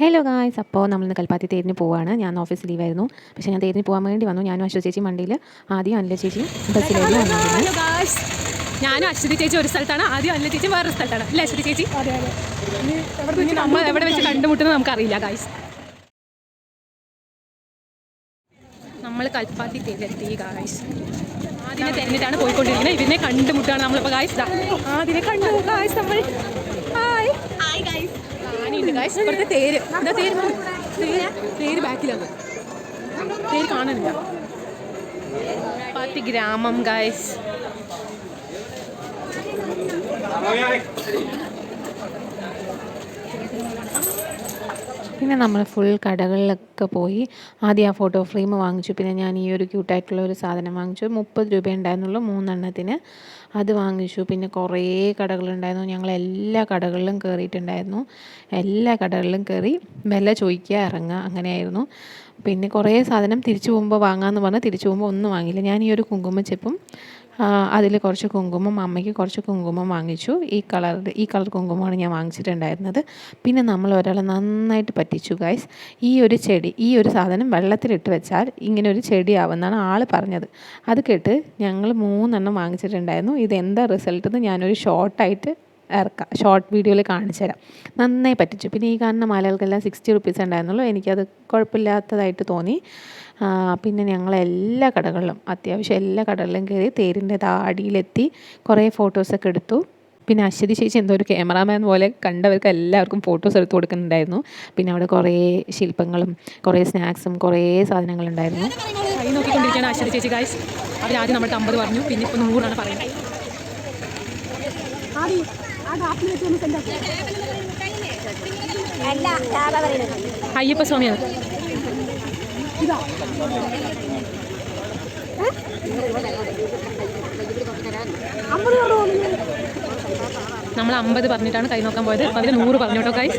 Hello guys അപ്പോൾ നമ്മളിന്ന് കൽപ്പാത്തി തേരിന് പോവാണ്. ഞാൻ ഓഫീസ് ലീവായിരുന്നു പക്ഷേ ഞാൻ തേരിന് പോകാൻ വേണ്ടി വന്നു. ഞാനും അശ്വതി ചേച്ചി വണ്ടിയിൽ ആദ്യം അല്ല ചേച്ചി ബസ്സിലേക്ക് ഞാനും അശ്വതി ചേച്ചി ഒരു സ്ഥലത്താണ്. ആദ്യം അല്ല ചേച്ചി വേറൊരു സ്ഥലത്താണ്. അല്ലേ അശ്വതി ചേച്ചി? അതെ അതെ. ഇനി നമ്മൾ എവിടെ വെച്ച് കണ്ടുമുട്ടുന്നത് നമുക്കറിയില്ല ഗായ്സ് നമ്മൾ കൽപ്പാത്തി തേരിലെത്തി ഗായ്സ് ആദ്യം തെരഞ്ഞിട്ടാണ് പോയിക്കൊണ്ടിരിക്കുന്നത്. ഇതിനെ കണ്ടുമുട്ടാണ് നമ്മളിപ്പോൾ ഗായ്സ് ആദ്യം കണ്ടു ഗായ്സ് നമ്മൾ ആനയുണ്ട് കാശ് ഇവിടുത്തെ തേര്. എന്താ തേര് തേര് തേര് ബാക്കിലാണ് തേര് കാണുന്നില്ല കൽപ്പാത്തി ഗ്രാമം ഗായ്സ് പിന്നെ നമ്മൾ ഫുൾ കടകളിലൊക്കെ പോയി ആദ്യം ആ ഫോട്ടോ ഫ്രെയിം വാങ്ങിച്ചു. പിന്നെ ഞാൻ ഈ ഒരു ക്യൂട്ടായിട്ടുള്ള ഒരു സാധനം വാങ്ങിച്ചു. മുപ്പത് രൂപ ഉണ്ടായിരുന്നുള്ളൂ മൂന്നെണ്ണത്തിന്. അത് വാങ്ങിച്ചു. പിന്നെ കുറേ കടകളുണ്ടായിരുന്നു. ഞങ്ങൾ എല്ലാ കടകളിലും കയറിയിട്ടുണ്ടായിരുന്നു എല്ലാ കടകളിലും കയറി വില ചോദിക്കുക ഇറങ്ങുക അങ്ങനെയായിരുന്നു. പിന്നെ കുറേ സാധനം തിരിച്ചു പോകുമ്പോൾ വാങ്ങാമെന്ന് പറഞ്ഞ് തിരിച്ചു പോകുമ്പോൾ ഒന്നും വാങ്ങിയില്ല. ഞാൻ ഈ ഒരു കുങ്കുമച്ചെപ്പും അതിൽ കുറച്ച് കുങ്കുമം അമ്മയ്ക്ക് കുറച്ച് കുങ്കുമം വാങ്ങിച്ചു. ഈ കളർ ഈ കളർ കുങ്കുമമാണ് ഞാൻ വാങ്ങിച്ചിട്ടുണ്ടായിരുന്നത്. പിന്നെ നമ്മൾ ഒരാളെ നന്നായിട്ട് പറ്റിച്ചു ഗൈസ് ഈ ഒരു ചെടി ഈ ഒരു സാധനം വെള്ളത്തിലിട്ട് വെച്ചാൽ ഇങ്ങനെ ഒരു ചെടിയാവുമെന്നാണ് ആൾ പറഞ്ഞത്. അത് കേട്ട് ഞങ്ങൾ മൂന്നെണ്ണം വാങ്ങിച്ചിട്ടുണ്ടായിരുന്നു. ഇത് എന്താ റിസൾട്ട് എന്ന് ഞാനൊരു ഷോർട്ടായിട്ട് ഇറക്കാം. ഷോർട്ട് വീഡിയോയിൽ കാണിച്ചു തരാം. നന്നായി പറ്റിച്ചു. പിന്നെ ഈ കാണുന്ന മാലകൾക്കെല്ലാം സിക്സ്റ്റി റുപ്പീസ് ഉണ്ടായിരുന്നുള്ളൂ. എനിക്കത് കുഴപ്പമില്ലാത്തതായിട്ട് തോന്നി. പിന്നെ ഞങ്ങൾ എല്ലാ കടകളിലും അത്യാവശ്യം എല്ലാ കടകളിലും കയറി തേരിന്റെ താടിയിലെത്തി കുറേ ഫോട്ടോസൊക്കെ എടുത്തു. പിന്നെ അശ്വതി ചേച്ചി എന്തോ ഒരു ക്യാമറാമാൻ പോലെ കണ്ടവർക്ക് എല്ലാവർക്കും ഫോട്ടോസ് എടുത്ത് കൊടുക്കുന്നുണ്ടായിരുന്നു. പിന്നെ അവിടെ കുറേ ശില്പങ്ങളും കുറേ സ്നാക്സും കുറേ സാധനങ്ങളുണ്ടായിരുന്നു കൈ നോക്കിക്കൊണ്ടിരിക്കുകയാണ് അശ്വതി ചേച്ചി ഗായ്സ് അവരാദ്യം ആദ്യം നമ്മുടെ അമ്പത് പറഞ്ഞു. പിന്നെ ഇപ്പോൾ നൂറാണ് പറയുന്നത് അയ്യപ്പ സ്വാമിയാണ് നമ്മൾ അമ്പത് പറഞ്ഞിട്ടാണ് കൈ നോക്കാൻ പോയത്. അപ്പോൾ അതിന് നൂറ് പറഞ്ഞോട്ടോ ഗൈസ്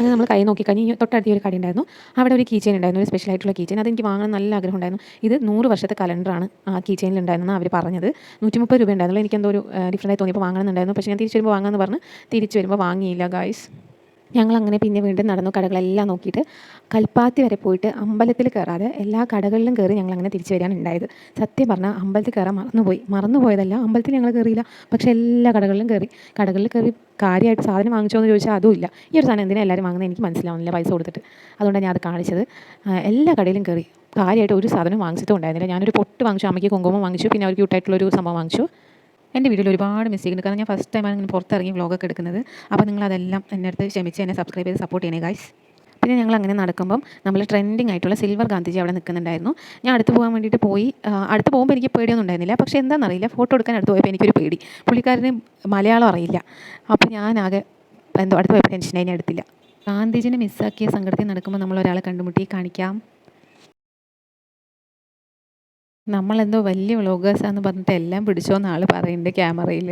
അങ്ങനെ നമ്മൾ കൈ നോക്കി കഴിഞ്ഞ് തൊട്ടടുത്ത ഒരു കട ഉണ്ടായിരുന്നു അവിടെ ഒരു കീച്ചെയിൻ ഉണ്ടായിരുന്നു ഒരു സ്പെഷ്യൽ ആയിട്ടുള്ള കീച്ചെയിൻ അതെനിക്ക് വാങ്ങാൻ നല്ല ആഗ്രഹം ഉണ്ടായിരുന്നു. ഇത് നൂറ് വർഷത്തെ കലണ്ടറാണ് ആ കീച്ചെയിനിൽ ഉണ്ടായിരുന്നത് അവർ പറഞ്ഞത്. നൂറ്റി മുപ്പത് രൂപ ഉണ്ടായിരുന്നുള്ളൂ എനിക്കെന്തോ ഒരു ഡിഫറന്റായി തോന്നിയപ്പോൾ വാങ്ങണമെന്നുണ്ടായിരുന്നു. പക്ഷേ ഞാൻ തിരിച്ചു വരുമ്പോൾ വാങ്ങാമെന്ന് പറഞ്ഞ് തിരിച്ചു വരുമ്പോൾ വാങ്ങിയില്ല ഗായ്സ് ഞങ്ങൾ അങ്ങനെ പിന്നെ വീണ്ടും നടന്നു കടകളെല്ലാം നോക്കിയിട്ട് കൽപ്പാത്തി വരെ പോയിട്ട് അമ്പലത്തിൽ കയറാതെ എല്ലാ കടകളിലും കയറി ഞങ്ങൾ അങ്ങനെ തിരിച്ചു വരികയാണ് ഉണ്ടായത്. സത്യം പറഞ്ഞാൽ അമ്പലത്തിൽ കയറാൻ മറന്നുപോയി. മറന്നുപോയതല്ല അമ്പലത്തിൽ ഞങ്ങൾ കയറിയില്ല. പക്ഷേ എല്ലാ കടകളിലും കയറി. കടകളിൽ കയറി കാര്യമായിട്ട് സാധനം വാങ്ങിച്ചോ എന്ന് ചോദിച്ചാൽ അതുമില്ല ഈ ഒരു സാധനം എന്തിനാണ് എല്ലാവരും വാങ്ങുന്നത് എനിക്ക് മനസ്സിലാവുന്നില്ല പൈസ കൊടുത്തിട്ട്. അതുകൊണ്ടാണ് ഞാൻ അത് കാണിച്ചത്. എല്ലാ കടയിലും കയറി. കാര്യമായിട്ട് ഒരു സാധനം വാങ്ങിച്ചിട്ടും ഉണ്ടായിരുന്നില്ല. ഞാനൊരു പൊട്ട് വാങ്ങിച്ചു അമ്മയ്ക്ക് കുങ്കുമം വാങ്ങിച്ചു പിന്നെ ഒരു ക്യൂട്ടായിട്ടുള്ളൊരു സംഭവം വാങ്ങിച്ചു. എന്റെ വീഡിയോയിൽ ഒരുപാട് മിസ്റ്റേക്ക് ഉണ്ട് കാരണം ഞാൻ ഫസ്റ്റ് ടൈമാണ് ഇങ്ങനെ പുറത്തിറങ്ങി വ്ളോഗൊക്കെ എടുക്കുന്നത്. അപ്പോൾ നിങ്ങൾ അതെല്ലാം എന്റെ അടുത്ത് ക്ഷമിച്ച് എന്നെ സബ്സ്ക്രൈബ് ചെയ്ത് സപ്പോർട്ട് ചെയ്യണേ ഗൈസ് പിന്നെ ഞങ്ങൾ അങ്ങനെ നടക്കുമ്പം നമ്മൾ ട്രെൻഡിങ് ആയിട്ടുള്ള സിൽവർ ഗാന്ധിജി അവിടെ നിൽക്കുന്നുണ്ടായിരുന്നു. ഞാൻ അടുത്ത് പോകാൻ വേണ്ടിയിട്ട് പോയി. അടുത്ത് പോകുമ്പോൾ എനിക്ക് പേടിയൊന്നും ഉണ്ടായിരുന്നില്ല. പക്ഷേ എന്താണെന്നറിയില്ല ഫോട്ടോ എടുക്കാൻ അടുത്ത് പോയപ്പോൾ എനിക്കൊരു പേടി. പുള്ളിക്കാരന് മലയാളം അറിയില്ല. അപ്പോൾ ഞാനാകെ എന്തോ അടുത്ത് പോയപ്പോൾ ടെൻഷനായി ഞാൻ എടുത്തില്ല. ഗാന്ധിജിനെ മിസ്സാക്കിയ സംഘടത്തിൽ നടക്കുമ്പോൾ നമ്മൾ ഒരാളെ കണ്ടുമുട്ടി കാണിക്കാം. നമ്മളെന്തോ വലിയ വ്ളോഗേഴ്സാന്ന് പറഞ്ഞിട്ട് എല്ലാം പിടിച്ചോന്ന് ആൾ പറയുന്നുണ്ട് ക്യാമറയിൽ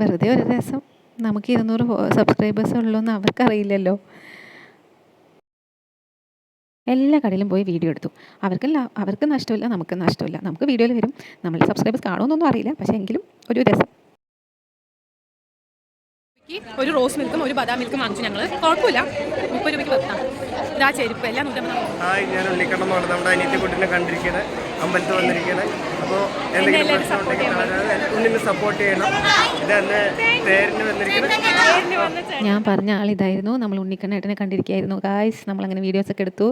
വെറുതെ ഒരു രസം. നമുക്ക് ഇരുന്നൂറ് സബ്സ്ക്രൈബേഴ്സ് ഉള്ളൂ എന്ന് അവർക്കറിയില്ലല്ലോ. എല്ലാ കടയിലും പോയി വീഡിയോ എടുത്തു. അവർക്കല്ല അവർക്ക് നഷ്ടമില്ല നമുക്ക് നഷ്ടമില്ല. നമുക്ക് വീഡിയോയിൽ വരും. നമ്മൾ സബ്സ്ക്രൈബേഴ്സ് കാണുമെന്നൊന്നും അറിയില്ല. പക്ഷേ എങ്കിലും ഒരു രസം. ഒരു റോസ് മിൽക്കും ഒരു ബദാം മിൽക്കും വാങ്ങിച്ചു ഞങ്ങൾ കുഴപ്പമില്ല. ഇതാ ചെരുപ്പ് എല്ലാം ഹായ് ഞാൻ ഉണ്ണിക്കണ്ണം എന്ന് പറഞ്ഞത് നമ്മുടെ അനിയത്തി കുട്ടിനെ കണ്ടിരിക്കണേ. അമ്പലത്തിൽ വന്നിരിക്കണേ. അപ്പോൾ എന്തെങ്കിലും പ്രശ്നം ഉണ്ടെങ്കിൽ ഉണ്ണിനെ സപ്പോർട്ട് ചെയ്യണം. ഇതെന്നെ തേരിന് വന്നിരിക്കുന്നത് ഞാൻ പറഞ്ഞ ആൾ ഇതായിരുന്നു. നമ്മൾ ഉണ്ണിക്കണ്ണേട്ടനെ കണ്ടിരിക്കുകയായിരുന്നു. ഗായ്സ് നമ്മളങ്ങനെ വീഡിയോസൊക്കെ എടുത്തു.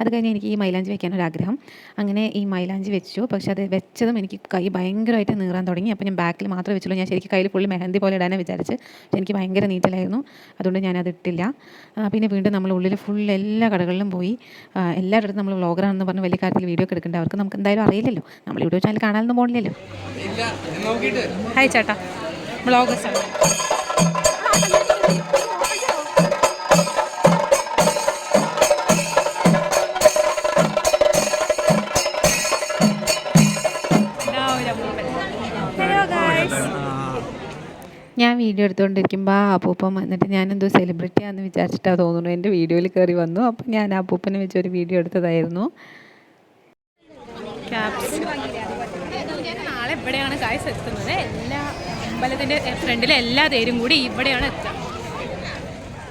അത് കഴിഞ്ഞ് എനിക്ക് ഈ മൈലാഞ്ചി വെക്കാൻ ഒരു ആഗ്രഹം. അങ്ങനെ ഈ മൈലാഞ്ചി വെച്ചു. പക്ഷെ അത് വെച്ചതും എനിക്ക് കൈ ഭയങ്കരമായിട്ട് നീറാൻ തുടങ്ങി. അപ്പോൾ ഞാൻ ബാക്കിൽ മാത്രമേ വെച്ചുള്ളൂ. ഞാൻ ശരിക്കും കയ്യിൽ ഫുള്ള് മെഹന്തി പോലെ ഇടാനേ വിചാരിച്ച്. പക്ഷെ എനിക്ക് ഭയങ്കര നീറ്റലായിരുന്നു. അതുകൊണ്ട് ഞാനത് ഇട്ടില്ല. പിന്നെ വീണ്ടും നമ്മൾ ഉള്ളിൽ ഫുൾ എല്ലാ കടകളിലും പോയി. എല്ലായിടത്തും എല്ലാവരുടെ നമ്മൾ വ്ളോഗറാണെന്ന് പറഞ്ഞ് വലിയ കാര്യത്തിൽ വീഡിയോ ഒക്കെ എടുക്കേണ്ട. അവർക്ക് നമുക്ക് എന്തായാലും അറിയില്ലല്ലോ. നമ്മൾ യൂട്യൂബ് ചാനൽ കാണാനൊന്നും പോകണില്ലല്ലോ ഹായ് ചേട്ടാ. ബ്ലോഗ് ഞാൻ വീഡിയോ എടുത്തുകൊണ്ടിരിക്കുമ്പോൾ ആ അപ്പൂപ്പൻ വന്നിട്ട് ഞാനെന്തോ സെലിബ്രിറ്റിയാണെന്ന് വിചാരിച്ചിട്ടാണ് തോന്നുന്നു. എന്റെ വീഡിയോയിൽ കയറി വന്നു. അപ്പോൾ ഞാൻ അപ്പൂപ്പനെ വെച്ച് ഒരു വീഡിയോ എടുത്തതായിരുന്നു. ക്യാപ്സ് നാളെ എവിടെയാണ് കായസ് എത്തുന്നത്? എല്ലാ അമ്പലത്തിന്റെ ഫ്രണ്ടിലെ എല്ലാ തേരും കൂടി ഇവിടെയാണ് എത്തുക.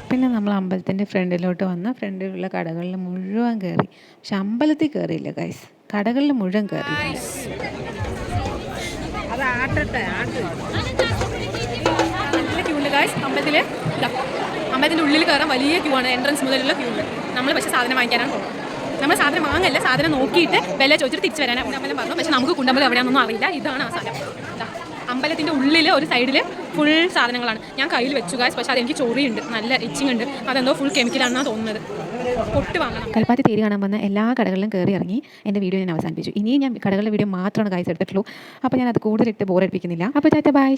പിന്നെ നമ്മൾ അമ്പലത്തിന്റെ ഫ്രണ്ടിലോട്ട് വന്ന് ഫ്രണ്ടിലുള്ള കടകളിൽ മുഴുവൻ കയറി. പക്ഷെ അമ്പലത്തിൽ കയറിയില്ല ഗൈസ് കടകളിൽ മുഴുവൻ കയറി. നല്ല ക്യൂ ഉണ്ട് ഗായ്സ് അമ്പലത്തിൽ അമ്പലത്തിന്റെ ഉള്ളിൽ കയറാൻ വലിയ ക്യൂ ആണ് എൻട്രൻസ് മുതലുള്ള ക്യൂ ഉണ്ട്. നമ്മൾ പക്ഷേ സാധനം വാങ്ങിക്കാനാണ് പോകുന്നത് നമ്മൾ സാധനം വാങ്ങല്ല സാധനം നോക്കിയിട്ട് വില ചോദിച്ചിട്ട് തിരിച്ചു വരാനാണ് കുണ്ടമ്പലം പറഞ്ഞു പക്ഷെ നമുക്ക് കുണ്ടമ്പലം എവിടെയാണെന്നൊന്നും അറിയില്ല. ഇതാണ് ആ സാധനം. അമ്പലത്തിന്റെ ഉള്ളിൽ ഒരു സൈഡിൽ ഫുൾ സാധനങ്ങളാണ്. ഞാൻ കയ്യിൽ വെച്ചു ഗായ്സ് പക്ഷേ അതെനിക്ക് ചൊറിയുണ്ട്. നല്ല ഇച്ചിങ് ഉണ്ട്. അതെന്തോ ഫുൾ കെമിക്കലാണെന്നാണ് തോന്നുന്നത്. പൊട്ട് വാങ്ങണം. കൽപ്പാത്തി തേര് കാണാൻ വന്ന എല്ലാ കടകളിലും കയറി ഇറങ്ങി എന്റെ വീഡിയോ ഞാൻ അവസാനിപ്പിച്ചു. ഇനിയും ഞാൻ കടകളുടെ വീഡിയോ മാത്രമാണ് കാശ് എടുത്തിട്ടുള്ളൂ. അപ്പോൾ ഞാൻ അത് കൂടുതലിട്ട് ബോറടിപ്പിക്കുന്നില്ല അപ്പോൾ ചാറ്റ ബൈ